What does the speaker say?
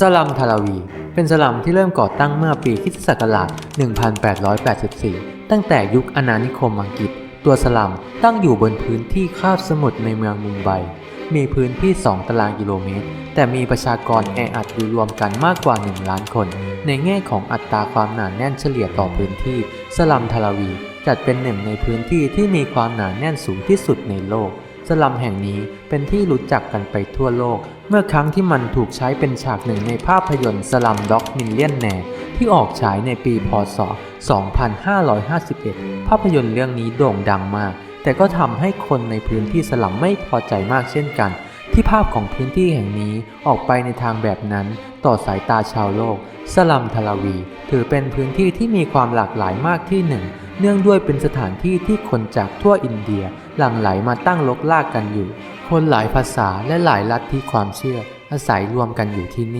สลัมทาราวี เป็นสลัมที่เริ่มก่อตั้งเมื่อปีคริสตศักราช 1884 ตั้งแต่ยุคอาณานิคมอังกฤษ ตัวสลัมตั้งอยู่บนพื้นที่คาบสมุทรในเมืองมุมไบ มีพื้นที่ 2 ตารางกิโลเมตร แต่มีประชากรแออัดอยู่รวมกันมากกว่า 1 ล้านคน ในแง่ของอัตราความหนาแน่นเฉลี่ยต่อพื้นที่ สลัมทาราวีจัดเป็นหนึ่งในพื้นที่ที่มีความหนาแน่นสูงที่สุดในโลก สลัมแห่งนี้เป็นที่รู้จักกันไปทั่วโลก เมื่อครั้งที่มันถูกใช้เป็นฉากหนึ่งในภาพยนตร์สลัมด็อกมิลเลียนแนที่ออกฉายในปีพศ 2551 ภาพยนตร์เรื่องนี้โด่งดังมาก แต่ก็ทำให้คนในพื้นที่สลัมไม่พอใจมากเช่นกัน ที่ภาพของพื้นที่แห่งนี้ออกไปในทางแบบนั้นต่อสายตาชาวโลก สลัมทาราวี ถือเป็นพื้นที่ที่มีความหลากหลายมากที่หนึ่ง เนื่องด้วยเป็นสถานที่ที่คนจากทั่วอินเดียหลั่งไหลมาตั้งลกลากกันอยู่ คนหลายภาษาและหลายลัทธิความเชื่ออาศัยรวมกันอยู่ที่นี่